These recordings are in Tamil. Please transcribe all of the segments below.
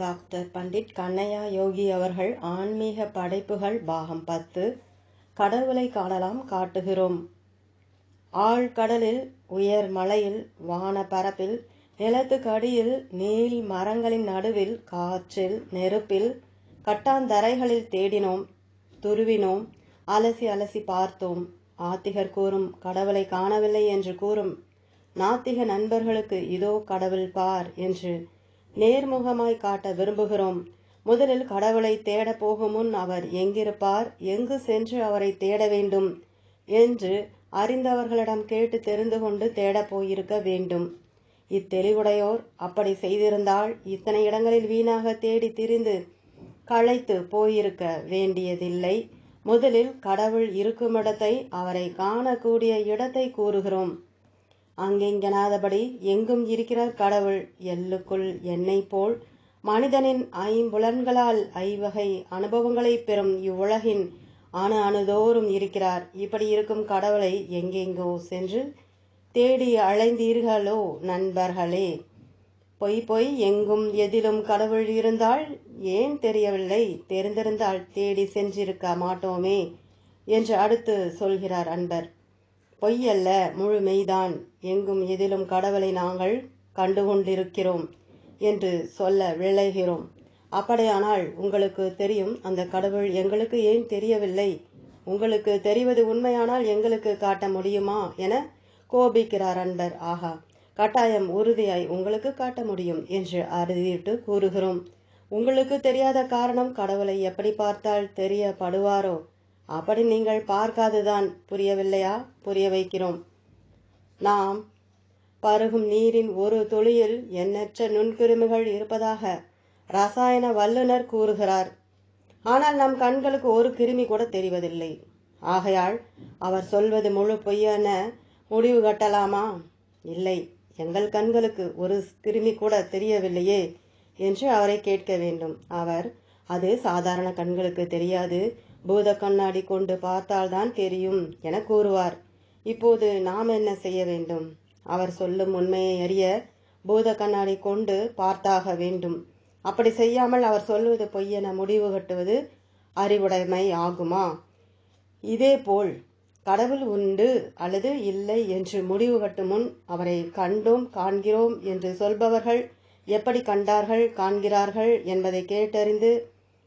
டாக்டர் பண்டிட் கண்ணையா யோகி அவர்கள் ஆன்மீக படைப்புகள் பாகம் பத்து கடவுளை காணலாம் காட்டுகிறோம். ஆழ்கடலில் உயர் மலையில் வான பரப்பில் நிலத்துக்கடியில் நீள் மரங்களின் நடுவில் காற்றில் நெருப்பில் கட்டாந்தரைகளில் தேடினோம் துருவினோம் அலசி அலசி பார்த்தோம். ஆத்திகர் கூறும் கடவுளை காணவில்லை என்று கூறும் நாத்திக நண்பர்களுக்கு இதோ கடவுள் பார் என்று நேர்முகமாய் காட்ட விரும்புகிறோம். முதலில் கடவுளை தேட போகும் முன் அவர் எங்கிருப்பார்? எங்கு சென்று அவரை தேட வேண்டும்? என்று அறிந்தவர்களிடம் கேட்டு தெரிந்து கொண்டு தேடப் போயிருக்க வேண்டும். இத்தெளிவுடையோர் அப்படி செய்திருந்தால் இத்தனை இடங்களில் வீணாக தேடி திரிந்து களைத்து போயிருக்க வேண்டியதில்லை. முதலில் கடவுள் இருக்குமிடத்தை அவரை காணக்கூடிய இடத்தை கூறுகிறோம். அங்கெங்கனாதபடி எங்கும் இருக்கிறார் கடவுள். எல்லுக்குள் என்னை போல் மனிதனின் ஐம்புலன்களால் ஐவகை அனுபவங்களை பெறும் இவ்வுலகின் அணு அணுதோறும் இருக்கிறார். இப்படி இருக்கும் கடவுளை எங்கெங்கோ சென்று தேடி அழைந்தீர்களோ நண்பர்களே. பொய் பொய் எங்கும் எதிலும் கடவுள் இருந்தால் ஏன் தெரியவில்லை? தெரிந்திருந்தால் தேடி சென்றிருக்க மாட்டோமே என்று அடுத்து சொல்கிறார் அன்பர். பொய்யல்ல முழு மெய்தான் எங்கும் எதிலும் கடவுளை நாங்கள் கண்டுகொண்டிருக்கிறோம் என்று சொல்ல விளைகிறோம் அப்படியானால் உங்களுக்கு தெரியும் அந்த கடவுள் எங்களுக்கு ஏன் தெரியவில்லை? உங்களுக்கு தெரிவது உண்மையானால் எங்களுக்கு காட்ட முடியுமா என கோபிக்கிறார் அன்பர். ஆகா கட்டாயம் உறுதியாய் உங்களுக்கு காட்ட முடியும் என்று அறுதியிட்டு கூறுகிறோம். உங்களுக்கு தெரியாத காரணம் கடவுளை எப்படி பார்த்தால் தெரியப்படுவாரோ? அப்படி நீங்கள் பார்க்காதுதான் புரியவில்லையா? புரிய வைக்கிறோம். நாம் பருகும் நீரின் ஒரு துளியில் எண்ணற்ற நுண்கிருமிகள் இருப்பதாக ரசாயன வல்லுநர் கூறுகிறார். ஆனால் நம் கண்களுக்கு ஒரு கிருமி கூட தெரிவதில்லை. ஆகையால் அவர் சொல்வது முழு பொய்யென முடிவு கட்டலாமா? இல்லை. எங்கள் கண்களுக்கு ஒரு கிருமி கூட தெரியவில்லையே என்று அவரை கேட்க வேண்டும். அவர் அது சாதாரண கண்களுக்கு தெரியாது. பூத கண்ணாடி கொண்டு பார்த்தால்தான் தெரியும் என கூறுவார். இப்போது நாம் என்ன செய்ய வேண்டும்? அவர் சொல்லும் உண்மையை அறிய பூத கண்ணாடி கொண்டு பார்த்தாக வேண்டும். அப்படி செய்யாமல் அவர் சொல்வது பொய்யென முடிவு கட்டுவது அறிவுடைமை ஆகுமா? இதேபோல் கடவுள் உண்டு அல்லது இல்லை என்று முடிவு கட்டும் முன் அவரை கண்டோம் காண்கிறோம் என்று சொல்பவர்கள் எப்படி கண்டார்கள் காண்கிறார்கள் என்பதை கேட்டறிந்து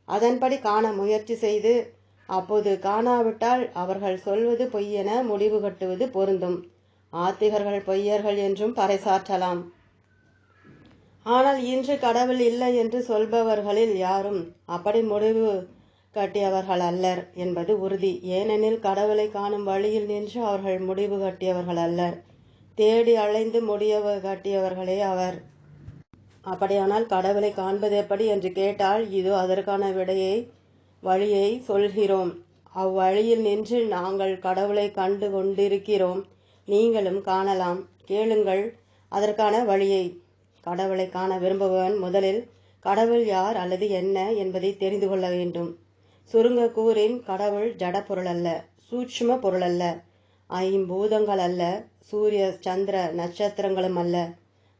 அதன்படி காண முயற்சி செய்து அப்போது காணாவிட்டால் அவர்கள் சொல்வது பொய்யென முடிவு கட்டுவது பொருந்தும். ஆத்திகர்கள் பொய்யர்கள் என்றும் பறைசாற்றலாம். ஆனால் இன்று கடவுள் இல்லை என்று சொல்பவர்களில் யாரும் அப்படி முடிவு கட்டியவர்கள் அல்லர் என்பது உறுதி. ஏனெனில் கடவுளை காணும் வழியில் நின்று அவர்கள் முடிவு கட்டியவர்கள் அல்லர். தேடி அலைந்து முடிவு கட்டியவர்களே அவர். அப்படியானால் கடவுளை காண்பது எப்படி என்று கேட்டால் இதோ அதற்கான விடையை வழியை சொல்கிறோம். அவ்வழியில் நின்று நாங்கள் கடவுளை கண்டு கொண்டிருக்கிறோம். நீங்களும் காணலாம். கேளுங்கள். அதற்கான வழியை. கடவுளை காண விரும்புபவன் முதலில் கடவுள் யார் அல்லது என்ன என்பதை தெரிந்து கொள்ள வேண்டும். சுருங்க கூறின் கடவுள் ஜட பொருள் அல்ல சூட்சும பொருள் அல்ல ஐம்பூதங்கள் அல்ல சூரிய சந்திர நட்சத்திரங்களும் அல்ல.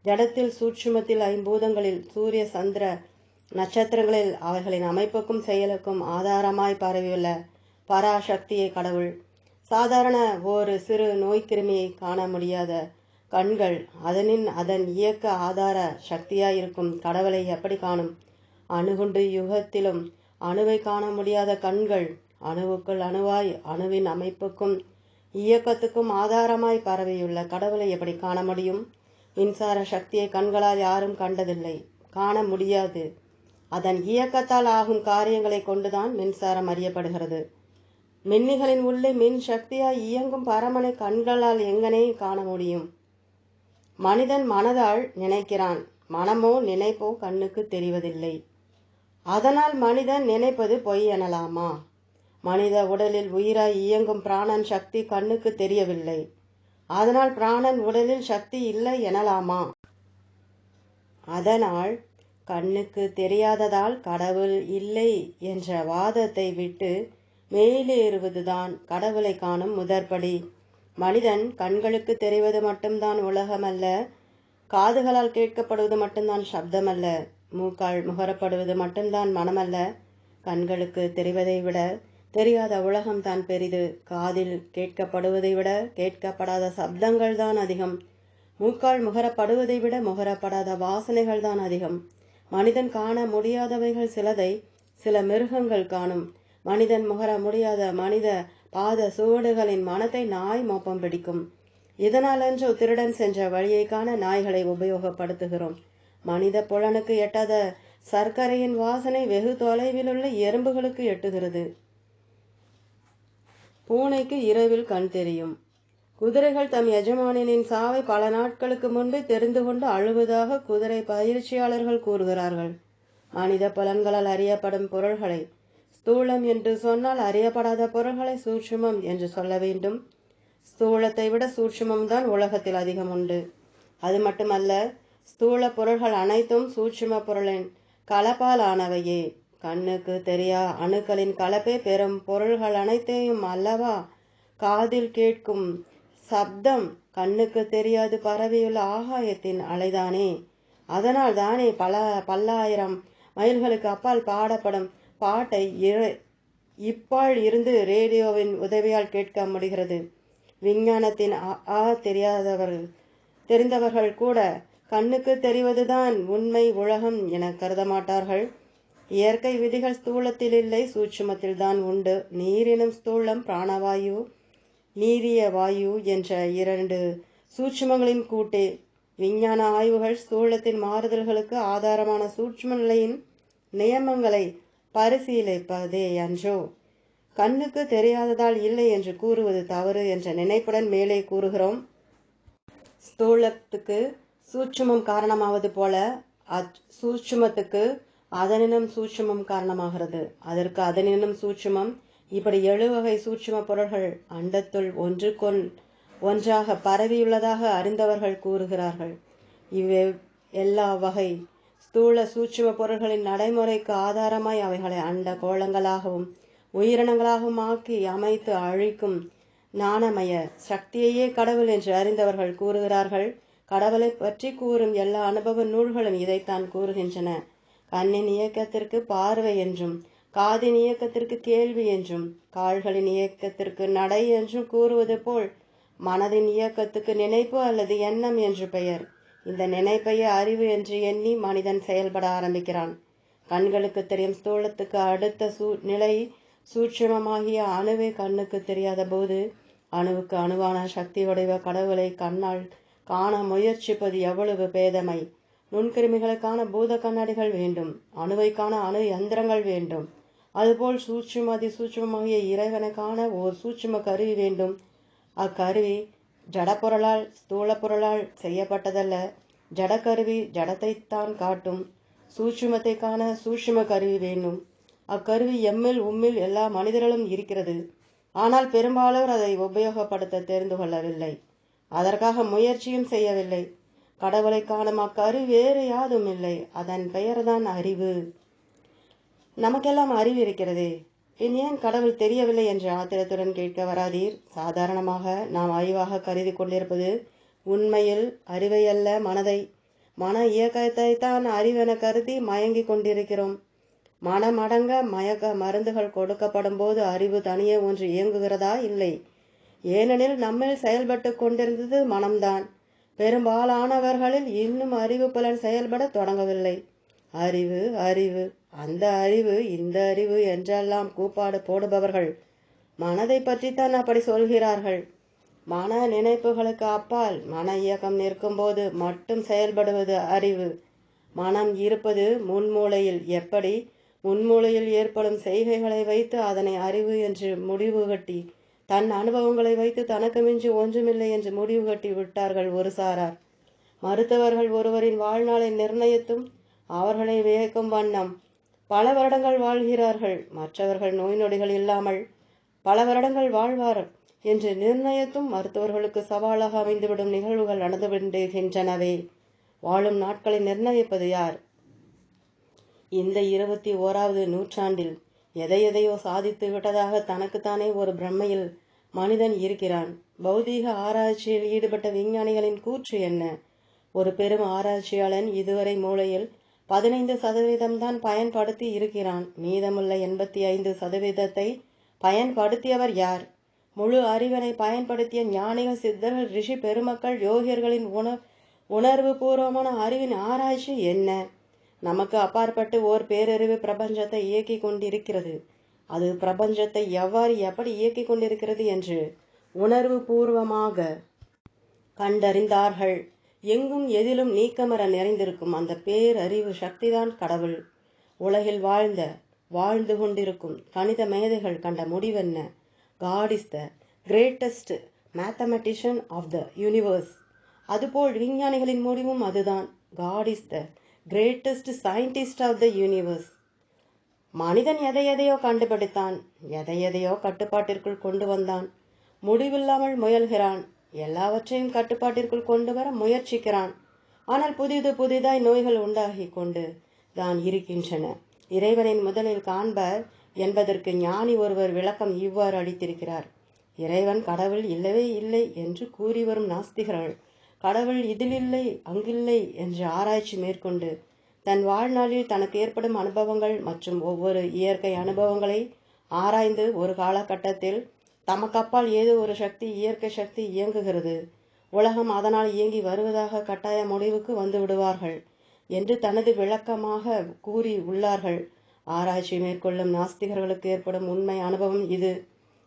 ஜடத்தில் சூட்சுமத்தில் ஐம்பூதங்களில் சூரிய சந்திர நட்சத்திரங்களில் அவர்களின் அமைப்புக்கும் செயலுக்கும் ஆதாரமாய் பரவியுள்ள பராசக்தியை கடவுள். சாதாரண ஒரு சிறு நோய்க்கிருமியை காண முடியாத கண்கள் அதனின் அதன் இயக்க ஆதார சக்தியாயிருக்கும் கடவுளை எப்படி காணும்? அணுகுண்டு யுகத்திலும் அணுவை காண முடியாத கண்கள் அணுவுக்குள் அணுவாய் அணுவின் அமைப்புக்கும் இயக்கத்துக்கும் ஆதாரமாய் பரவியுள்ள கடவுளை எப்படி காண முடியும்? மின்சார சக்தியை கண்களால் யாரும் கண்டதில்லை. காண முடியாது. அதன் இயக்கத்தால் ஆகும் காரியங்களை கொண்டுதான் மின்சாரம் அறியப்படுகிறது. மின்னிகளின் உள்ளே மின் சக்தியாய் இயங்கும் பரமனை கண்களால் எங்கனே காண முடியும்? மனிதன் மனதால் நினைக்கிறான். மனமோ நினைப்போ கண்ணுக்கு தெரிவதில்லை. அதனால் மனிதன் நினைப்பது பொய் எனலாமா? மனித உடலில் உயிராய் இயங்கும் பிராணன் சக்தி கண்ணுக்கு தெரியவில்லை. அதனால் பிராணன் உடலில் சக்தி இல்லை எனலாமா? அதனால் கண்ணுக்கு தெரியாததால் கடவுள் இல்லை என்ற வாதத்தை விட்டு மேலேறுவதுதான் கடவுளை காணும் முதற்படி. மனிதன் கண்களுக்கு தெரிவது மட்டும்தான் உலகமல்ல காதுகளால் கேட்கப்படுவது மட்டும்தான் சப்தமல்ல மூக்கால் முகரப்படுவது மட்டும்தான் மனமல்ல. கண்களுக்கு தெரிவதை விட தெரியாத உலகம் தான் பெரிது. காதில் கேட்கப்படுவதை விட கேட்கப்படாத சப்தங்கள் தான் அதிகம். மூக்கால் முகரப்படுவதை விட முகரப்படாத வாசனைகள் தான் அதிகம். மனிதன் காண முடியாதவைகள் சிலதை சில மிருகங்கள் காணும். மனிதன் முகர முடியாத மனித பாத சுவடுகளின் மனத்தை நாய் மோப்பம் பிடிக்கும். இதனாலன்றோ திருடன் சென்ற வழியை காண நாய்களை உபயோகப்படுத்துகிறோம். மனித புலனுக்கு எட்டாத சர்க்கரையின் வாசனை வெகு தொலைவில் உள்ள எறும்புகளுக்கு எட்டுகிறது. பூனைக்கு இரவில் கண் தெரியும். குதிரைகள் தம் எஜமானினின் சாவை பல நாட்களுக்கு முன்பே தெரிந்து கொண்டு அழுவதாக குதிரை பயிற்சியாளர்கள் கூறுகிறார்கள். மனித புலன்களால் அறியப்படும் பொருள்களை ஸ்தூலம் என்று சொன்னால் அறியப்படாத பொருள்களை சூட்சுமம் என்று சொல்ல வேண்டும். ஸ்தூலத்தை விட சூட்சுமம் தான் உலகத்தில் அதிகம் உண்டு. அது மட்டுமல்ல ஸ்தூல பொருள்கள் அனைத்தும் சூட்சும பொருளின் கலப்பால் ஆனவையே. கண்ணுக்கு தெரியா அணுக்களின் கலப்பே பெறும் பொருள்கள் அனைத்தையும் அல்லவா? காதில் கேட்கும் சப்தம் கண்ணுக்கு தெரியாது பரவியுள்ள ஆகாயத்தின் அலைதானே. அதனால் தானே பல பல்லாயிரம் மைல்களுக்கு அப்பால் பாடப்படும் பாட்டை இப்பால் இருந்து ரேடியோவின் உதவியால் கேட்க முடிகிறது. விஞ்ஞானத்தின் ஆ தெரியாதவர்கள் தெரிந்தவர்கள் கூட கண்ணுக்கு தெரிவதுதான் உண்மை உலகம் என கருத மாட்டார்கள். இயற்கை விதிகள் ஸ்தூலத்தில் இல்லை சூட்சுமத்தில் தான் உண்டு. நீரினும் ஸ்தூலம் பிராணவாயு. நீரிய வாயு என்ற இரண்டு சூட்சுமங்களின் கூட்டே விஞ்ஞான ஆய்வுகள் ஸ்தூலத்தின் மாறுதல்களுக்கு ஆதாரமான சூட்சும நிலையின் நியமங்களை பரிசீலிப்பதே அன்றோ. கண்ணுக்கு தெரியாததால் இல்லை என்று கூறுவது தவறு என்ற நினைப்புடன் மேலே கூறுகிறோம். ஸ்தூலத்துக்கு சூட்சுமம் காரணமாவது போல சூட்சுமத்துக்கு அதனினும் சூட்சுமம் காரணமாகிறது. அதற்கு அதனினும் சூட்சுமம் இப்படி எழுவகை சூட்சும பொருள்கள் அண்டத்துள் ஒன்றுக்கொன் ஒன்றாக பரவியுள்ளதாக அறிந்தவர்கள் கூறுகிறார்கள். இவ்வே எல்லா வகை ஸ்தூல சூட்சும பொருள்களின் நடைமுறைக்கு ஆதாரமாய் அவைகளை அண்ட கோலங்களாகவும் உயிரினங்களாகவும் ஆக்கி அமைத்து அழிக்கும் நாணமய சக்தியையே கடவுள் என்று அறிந்தவர்கள் கூறுகிறார்கள். கடவுளை பற்றி கூறும் எல்லா அனுபவ நூல்களும் இதைத்தான் கூறுகின்றன. கண்ணின் இயக்கத்திற்கு பார்வை என்றும் காதின் இயக்கத்திற்கு கேள்வி என்றும் கால்களின் இயக்கத்திற்கு நடை என்றும் கூறுவது போல் மனதின் இயக்கத்துக்கு நினைப்பு அல்லது எண்ணம் என்று பெயர். இந்த நினைப்பையே அறிவு என்று எண்ணி மனிதன் செயல்பட ஆரம்பிக்கிறான். கண்களுக்கு தெரியும் ஸ்தூலத்துக்கு அடுத்த சூ நிலை சூட்சமமாகிய அணுவே கண்ணுக்கு தெரியாத போது அணுவுக்கு அணுவான சக்தி உடைவ கடவுளை கண்ணால் காண முயற்சிப்பது எவ்வளவு பேதமை. நுண்கிருமிகளுக்கான பூத கண்ணாடிகள் வேண்டும். அணுவைக்கான அணு யந்திரங்கள் வேண்டும். அதுபோல் சூட்சும அதி சூட்சுமமாகிய இறைவனை காண ஓர் சூட்சும கருவி வேண்டும். அக்கருவி ஜடப்பொருளால் ஸ்தூல பொருளால் செய்யப்பட்டதல்ல. ஜடக்கருவி ஜடத்தைத்தான் காட்டும். சூட்சுமத்தை காண சூட்சும கருவி வேண்டும். அக்கருவி எம்மில் உம்மில் எல்லா மனிதர்களும் இருக்கிறது. ஆனால் பெரும்பாலோர் அதை உபயோகப்படுத்த தெரிந்து கொள்ளவில்லை. அதற்காக முயற்சியும் செய்யவில்லை. கடவுளை காணும் அக்கருவி வேறு யாதும் இல்லை. அதன் பெயர்தான் அறிவு. நமக்கெல்லாம் அறிவு இருக்கிறதே பின் ஏன் கடவுள் தெரியவில்லை என்று ஆத்திரத்துடன் கேட்க வராதீர். சாதாரணமாக நாம் அறிவாக கருதி கொண்டிருப்பது உண்மையில் அறிவை அல்ல மனதை. மன இயக்கத்தை தான் அறிவென கருதி மயங்கி கொண்டிருக்கிறோம். மனம் அடங்க மயக்க மருந்துகள் கொடுக்கப்படும் போது அறிவு தனியே ஒன்று இயங்குகிறதா? இல்லை. ஏனெனில் நம்மில் செயல்பட்டு கொண்டிருந்தது மனம்தான். பெரும்பாலானவர்களில் இன்னும் அறிவு புலன் செயல்பட தொடங்கவில்லை. அறிவு அறிவு. அந்த அறிவு இந்த அறிவு என்றெல்லாம் கூப்பாடு போடுபவர்கள். மனதை பற்றித்தான் அப்படி சொல்கிறார்கள். மன நினைப்புகளுக்கு அப்பால் மன இயக்கம் நிற்கும்போது மட்டும் செயல்படுவது அறிவு. மனம் இருப்பது முன்மூளையில் எப்படி? முன்மூளையில் ஏற்படும் செய்கைகளை வைத்து அதனை அறிவு என்று முடிவு கட்டி தன் அனுபவங்களை வைத்து தனக்கு மிஞ்சி ஒன்றுமில்லை என்று முடிவு கட்டி விட்டார்கள் ஒரு சாரார். மருத்துவர்கள் ஒருவரின் வாழ்நாளை நிர்ணயித்தும் அவர்களை வியக்கும் வண்ணம். பல வருடங்கள் வாழ்கிறார்கள். மற்றவர்கள் நோய் நொடிகள் இல்லாமல் பல வருடங்கள் வாழ்வார் என்று நிர்ணயத்தும் மருத்துவர்களுக்கு சவாலாக அமைந்துவிடும் நிகழ்வுகள் நடந்து விடுகின்றனவே வாழும் நாட்களை நிர்ணயிப்பது யார்? இந்த இருபத்தி ஓராவது நூற்றாண்டில் எதை எதையோ சாதித்து விட்டதாக தனக்குத்தானே ஒரு பிரம்மையில் மனிதன் இருக்கிறான். பௌதீக ஆராய்ச்சியில் ஈடுபட்ட விஞ்ஞானிகளின் கூற்று என்ன? ஒரு பெரும் ஆராய்ச்சியாளன் இதுவரை மூளையில் பதினைந்து சதவீதம்தான் பயன்படுத்தி இருக்கிறான். மீதமுள்ள எண்பத்தி ஐந்து சதவீதத்தை பயன்படுத்தியவர் யார்? முழு அறிவினை பயன்படுத்திய ஞானிகள் சித்தர்கள் ரிஷி பெருமக்கள் யோகியர்களின் உண உணர்வு பூர்வமான அறிவின் ஆராய்ச்சி என்ன? நமக்கு அப்பாற்பட்டு ஓர் பேரறிவு பிரபஞ்சத்தை இயக்கி கொண்டிருக்கிறது. அது பிரபஞ்சத்தை எவ்வாறு எப்படி இயக்கி கொண்டிருக்கிறது என்று உணர்வு பூர்வமாக கண்டறிந்தார்கள். எங்கும் எதிலும் நீக்கமர நிறைந்திருக்கும் அந்த பேரறிவு சக்திதான் கடவுள். உலகில் வாழ்ந்த வாழ்ந்து கொண்டிருக்கும் கணித மேதைகள் கண்ட முடிவென்ன? God is the greatest mathematician of the universe அதுபோல் விஞ்ஞானிகளின் முடிவும் அதுதான். God is the greatest scientist of the universe மனிதன் எதை எதையோ கண்டுபிடித்தான் எதை எதையோ கட்டுப்பாட்டிற்குள் கொண்டு வந்தான். முடிவில்லாமல் முயல்கிறான். எல்லாவற்றையும் கட்டுப்பாட்டிற்குள் கொண்டு வர முயற்சிக்கிறான். ஆனால் புதிது புதிதாய் நோய்கள் உண்டாகி கொண்டு தான் இருக்கின்றன. இறைவனின் முதலில் காண்பர் என்பதற்கு ஞானி ஒருவர் விளக்கம் இவ்வாறு அளித்திருக்கிறார். இறைவன் கடவுள் இல்லவே இல்லை என்று கூறி வரும் நாஸ்திகர்கள் கடவுள் இதிலில்லை அங்கில்லை என்று ஆராய்ச்சி மேற்கொண்டு தன் வாழ்நாளில் தனக்கு ஏற்படும் அனுபவங்கள் மற்றும் ஒவ்வொரு இயற்கை அனுபவங்களை ஆராய்ந்து ஒரு காலகட்டத்தில் தமக்கப்பால் ஏதோ ஒரு சக்தி இயற்கை சக்தி இயங்குகிறது? உலகம் அதனால் இயங்கி வருவதாக கட்டாய முடிவுக்கு வந்து விடுவார்கள் என்று தனது விளக்கமாக கூறி உள்ளார்கள். ஆராய்ச்சி மேற்கொள்ளும் நாஸ்திகர்களுக்கு ஏற்படும் உண்மை அனுபவம் இது.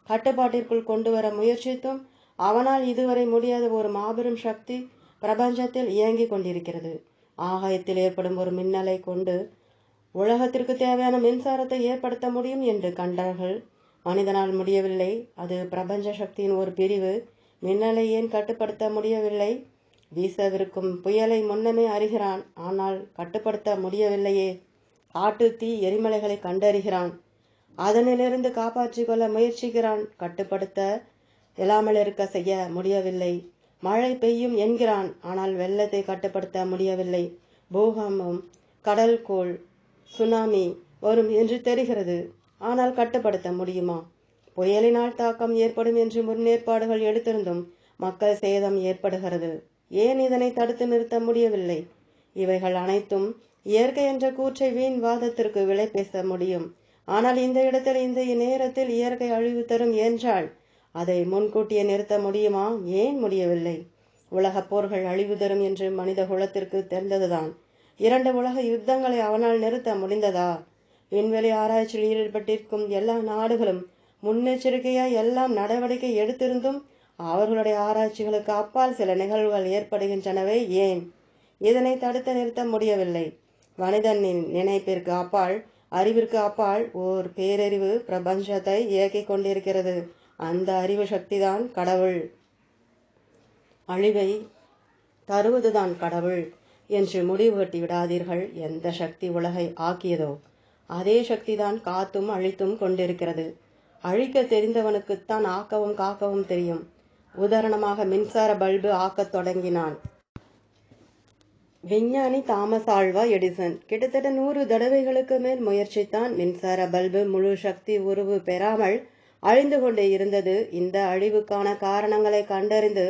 கட்டுப்பாட்டிற்குள் கொண்டு வர முயற்சித்தும் அவனால் இதுவரை முடியாத ஒரு மாபெரும் சக்தி பிரபஞ்சத்தில் இயங்கிக் கொண்டிருக்கிறது. ஆகாயத்தில் ஏற்படும் ஒரு மின்னலை கொண்டு உலகத்திற்கு தேவையான மின்சாரத்தை ஏற்படுத்த முடியும் என்று கண்டார்கள். மனிதனால் முடியவில்லை. அது பிரபஞ்ச சக்தியின் ஒரு பிரிவு. மின்னலை ஏன் கட்டுப்படுத்த முடியவில்லை? வீசவிருக்கும் புயலை முன்னமே அறிகிறான். ஆனால் கட்டுப்படுத்த முடியவில்லையே. காட்டு தீ எரிமலைகளை கண்டறிகிறான். அதனிலிருந்து காப்பாற்றிக் கொள்ள முயற்சிக்கிறான். கட்டுப்படுத்த இல்லாமல் இருக்க செய்ய முடியவில்லை. மழை பெய்யும் என்கிறான். ஆனால் வெள்ளத்தை கட்டுப்படுத்த முடியவில்லை. பூகம்பம் கடல் கோள் சுனாமி வரும் என்று தெரிகிறது. ஆனால் கட்டுப்படுத்த முடியுமா? புயலினால் தாக்கம் ஏற்படும் என்று முன்னேற்பாடுகள் எடுத்திருந்தும் மக்கள் சேதம் ஏற்படுகிறது. ஏன் இதனை தடுத்து நிறுத்த முடியவில்லை? இவைகள் அனைத்தும் இயற்கை என்ற கூற்றை வீண் வாதத்திற்கு விலை பேச முடியும். ஆனால் இந்த இடத்தில் இந்த நேரத்தில் இயற்கை அழிவு தரும் என்றால் அதை முன்கூட்டியே நிறுத்த முடியுமா? ஏன் முடியவில்லை? உலகப் போர்கள் அழிவு தரும் என்று மனித குலத்திற்கு தெரிந்ததுதான். இரண்டு உலக யுத்தங்களை அவனால் நிறுத்த முடிந்ததா? விண்வெளி ஆராய்ச்சியில் ஈடுபட்டிருக்கும் எல்லா நாடுகளும் முன்னெச்சரிக்கையாய் எல்லாம் நடவடிக்கை எடுத்திருந்தும் அவர்களுடைய ஆராய்ச்சிகளுக்கு அப்பால் சில நிகழ்வுகள் ஏற்படுகின்றனவே ஏன்? இதனை தடுத்து நிறுத்த முடியவில்லை. மனிதனின் நினைப்பிற்கு அப்பால் அறிவிற்கு அப்பால் ஓர் பேரறிவு பிரபஞ்சத்தை இயக்கிக் கொண்டிருக்கிறது. அந்த அறிவு சக்திதான் கடவுள். அழிவை தருவதுதான் கடவுள். என்று முடிவு கட்டி விடாதீர்கள் எந்த சக்தி உலகை ஆக்கியதோ? அதே சக்திதான் காத்தும் அழித்தும் கொண்டிருக்கிறது. அழிக்க தெரிந்தவனுக்குத்தான் ஆக்கவும் காக்கவும் தெரியும். உதாரணமாக மின்சார பல்பு ஆக்கத் தொடங்கினான். விஞ்ஞானி தாமஸ் ஆழ்வா எடிசன். கிட்டத்தட்ட நூறு தடவைகளுக்கு மேல் முயற்சித்தான் மின்சார பல்பு முழு சக்தி உருவு பெறாமல் அழிந்து கொண்டே இருந்தது. இந்த அழிவுக்கான காரணங்களை கண்டறிந்து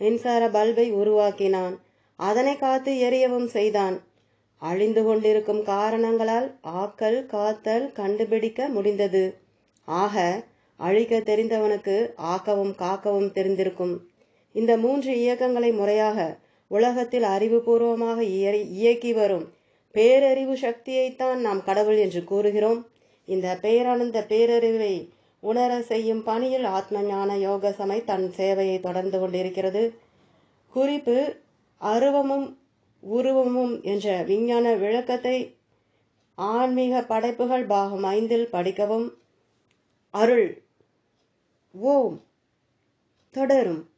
மின்சார பல்பை உருவாக்கினான். அதனை காத்து எரியவும் செய்தான். அழிந்து கொண்டிருக்கும் காரணங்களால் ஆக்கல் காத்தல் கண்டுபிடிக்க முடிந்தது. ஆக அழிக்க தெரிந்தவனுக்கு ஆக்கவும் காக்கவும் தெரிந்திருக்கும். இந்த மூன்று இயக்கங்களை முறையாக உலகத்தில் அறிவுபூர்வமாக இயக்கி வரும் பேரறிவு சக்தியைத்தான் நாம் கடவுள் என்று கூறுகிறோம். இந்த பேரானந்த பேரறிவை உணர செய்யும் பணியில் ஆத்ம ஞான யோக சமை தன் சேவையை தொடர்ந்து கொண்டிருக்கிறது. குறிப்பு அருவமும் உருவமும் என்ற விஞ்ஞான விளக்கத்தை ஆன்மீக படைப்புகள் பாகம் ஐந்தில் படிக்கவும். அருள். ஓம். தொடரும்.